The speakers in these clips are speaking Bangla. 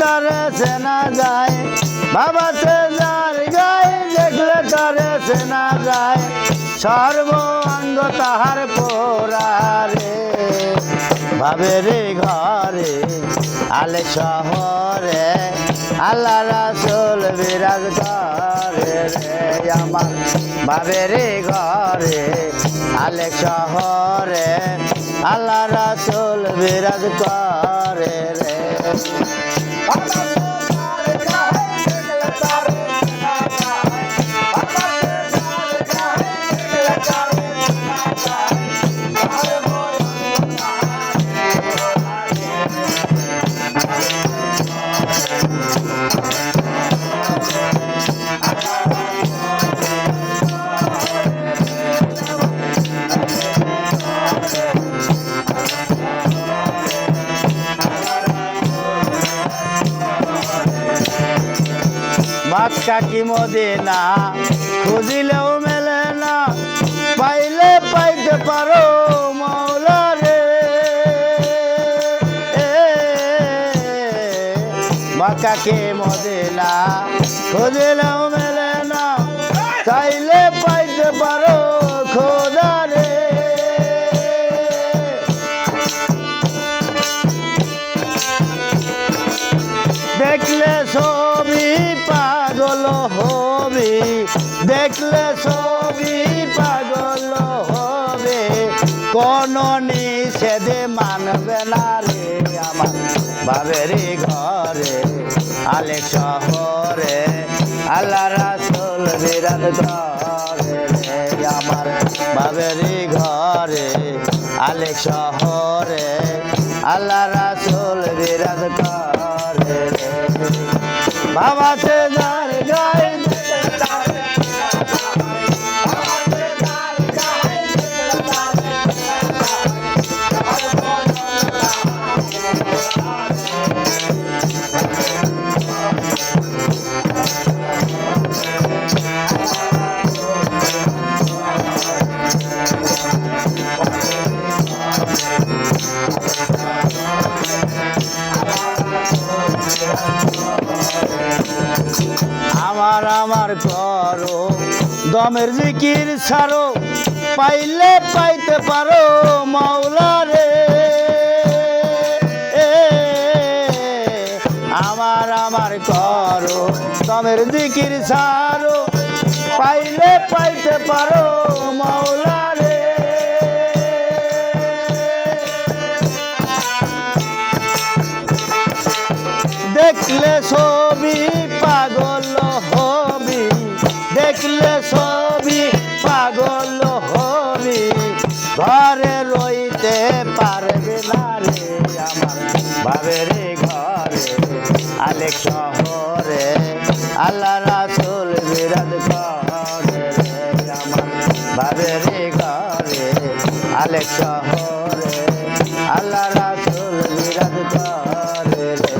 তারে চেনা যায়। বাবাতে যার গায়ে দেখলে তারে চেনা যায়। সর্ব অঙ্গ তাহার পোরারে ভাবের ঘরে, আলে শহরে আল্লাহ রাসুল বিরাজ করে রে। আমার ভাবের ঘরে, আলে শহরে আল্লাহ রাসুল বিরাজ করে রে। মাছকা কি মদিনা? খুঁজিলেও মেলে না, পাইলে পাইতে পারো মৌলা রে। কাকি কে মদিনা? খুঁজিলেও মেলে দেখলে ছবি পাগল হবে। কোন নিষেধে মানবে না রে আমার বাবেরি ঘরে। আলে শহরে আল্লাহ রাসুল বিরাট করে রে আমার বাবেরি ঘরে। আলে শহরে আল্লাহ রাসুল বিরাট করে রে। বাবাতে আমার করো দমের জিকির ছাড়ো, পাইলে পাইতে পারো মাওলা রে। আমার আমার করো দমের জিকির ছাড়ো, পাইলে পাইতে পারো মাওলা রে। দেখলে ছবি বাবের ঘরে আলেক শহরে আল্লাহ রাসুল বিরাজ করে রে ঘরে আলেক শহরে আল্লাহ রাসুল বিরাজ করে রে।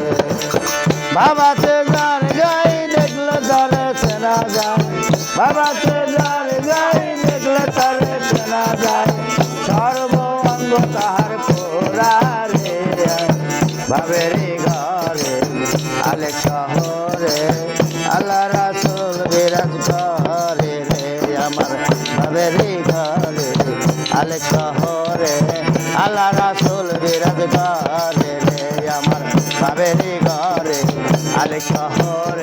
বাবাতে যার গাই, দেখলে তারে চেনা যায়। বাবাতে যার গাই, দেখলে তারে চেনা যায়। বাবেরি ঘরে আলে শহরে, আল্লাহ রাসুল বিরাজ করে রে, আমার বাবেরি ঘরে আলে শহরে, আল্লাহ রাসুল বিরাজ করে রে, আমার বাবেরি ঘরে আলে শহরে।